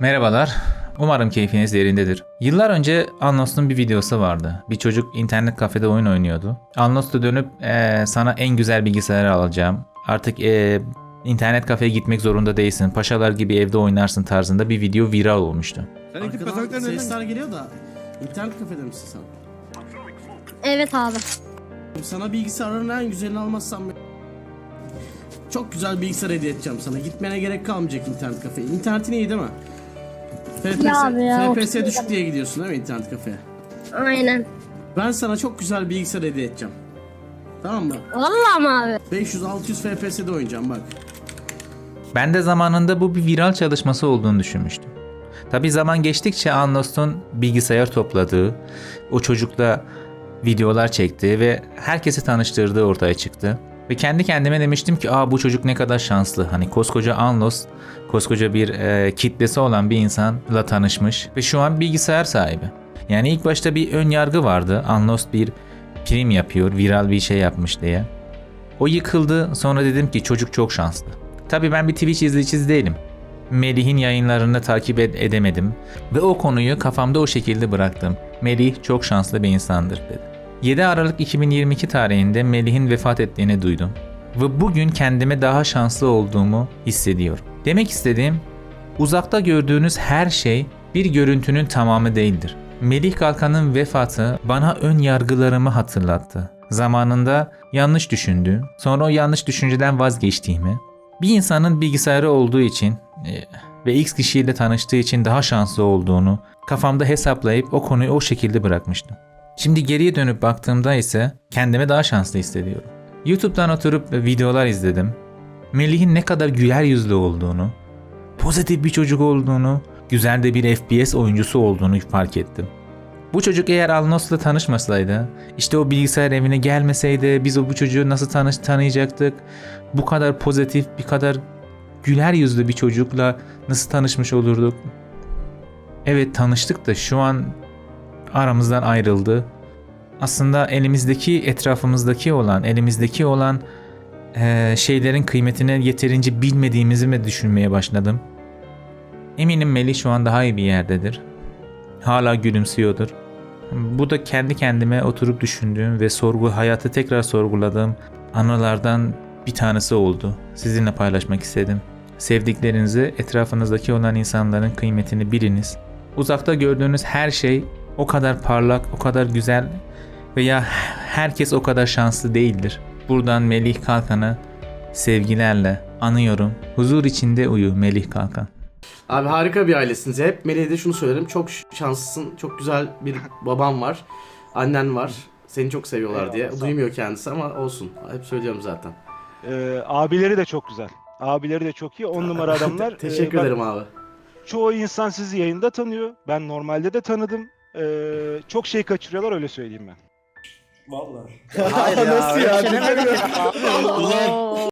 Merhabalar. Umarım keyfiniz yerindedir. Yıllar önce Alnos'un bir videosu vardı. Bir çocuk internet kafede oyun oynuyordu. Alnos da dönüp "Ee, sana en güzel bilgisayarı alacağım. Artık ee, internet kafeye gitmek zorunda değilsin. Paşalar gibi evde oynarsın tarzında bir video viral olmuştu. Arkadan sesler geliyor da internet kafede misin sen? Evet abi. Sana bilgisayarların en güzelini almazsam çok güzel bilgisayar hediye edeceğim sana. Gitmene gerek kalmayacak internet kafeye. İnternetin iyi değil mi? FPS, Ya abi ya, FPS düşük diye gidiyorsun değil mi internet kafeye? Aynen. Ben sana çok güzel bilgisayar hediye edeceğim. Tamam mı? Vallahi mi abi? 500-600 FPS'de oynayacağım bak. Ben de zamanında bu bir viral çalışması olduğunu düşünmüştüm. Tabi zaman geçtikçe Alnos'un bilgisayar topladığı, o çocukla videolar çektiği ve herkesi tanıştırdığı ortaya çıktı. Ve kendi kendime demiştim ki aa bu çocuk ne kadar şanslı. Hani koskoca Anlos, koskoca bir e, kitlesi olan bir insanla tanışmış ve şu an bilgisayar sahibi. Yani ilk başta bir ön yargı vardı. Anlos bir prim yapıyor, viral bir şey yapmış diye. O yıkıldı. Sonra dedim ki çocuk çok şanslı. Tabii ben bir Twitch izleyicisi değilim. Melih'in yayınlarını takip ed- edemedim ve o konuyu kafamda o şekilde bıraktım. Melih çok şanslı bir insandır dedi. 7 Aralık 2022 tarihinde Melih'in vefat ettiğini duydum ve bugün kendime daha şanslı olduğumu hissediyorum. Demek istediğim uzakta gördüğünüz her şey bir görüntünün tamamı değildir. Melih Kalkan'ın vefatı bana ön yargılarımı hatırlattı. Zamanında yanlış düşündüğüm, sonra o yanlış düşünceden vazgeçtiğimi, bir insanın bilgisayarı olduğu için e, ve X kişiyle tanıştığı için daha şanslı olduğunu kafamda hesaplayıp o konuyu o şekilde bırakmıştım. Şimdi geriye dönüp baktığımda ise kendimi daha şanslı hissediyorum. YouTube'dan oturup videolar izledim. Melih'in ne kadar güler yüzlü olduğunu, pozitif bir çocuk olduğunu, güzel de bir FPS oyuncusu olduğunu fark ettim. Bu çocuk eğer Alnos'la tanışmasaydı, işte o bilgisayar evine gelmeseydi biz o bu çocuğu nasıl tanış tanıyacaktık? Bu kadar pozitif, bir kadar güler yüzlü bir çocukla nasıl tanışmış olurduk? Evet tanıştık da şu an aramızdan ayrıldı. Aslında elimizdeki, etrafımızdaki olan, elimizdeki olan eee, şeylerin kıymetini yeterince bilmediğimizi mi düşünmeye başladım. Eminim Melih şu an daha iyi bir yerdedir. Hala gülümsüyordur. Bu da kendi kendime oturup düşündüğüm ve sorgu hayatı tekrar sorguladığım anılardan bir tanesi oldu. Sizinle paylaşmak istedim. Sevdiklerinizi, etrafınızdaki olan insanların kıymetini biliniz. Uzakta gördüğünüz her şey o kadar parlak, o kadar güzel veya herkes o kadar şanslı değildir. Buradan Melih Kalkan'ı sevgilerle anıyorum. Huzur içinde uyu Melih Kalkan. Abi harika bir ailesiniz. Hep Melih'e de şunu söylerim. Çok şanslısın. Çok güzel bir babam var. Annen var. Seni çok seviyorlar diye. Eyvallah, ol. Duymuyor kendisi ama olsun. Hep söylüyorum zaten. Ee, abileri de çok güzel. Abileri de çok iyi. On numara adamlar. Teşekkür Ee, ederim abi. Çoğu insan sizi yayında tanıyor. Ben normalde de tanıdım. Ee, çok şey kaçırıyorlar öyle söyleyeyim ben. Vallahi. Hayır ya. Nasıl ya? şey ya.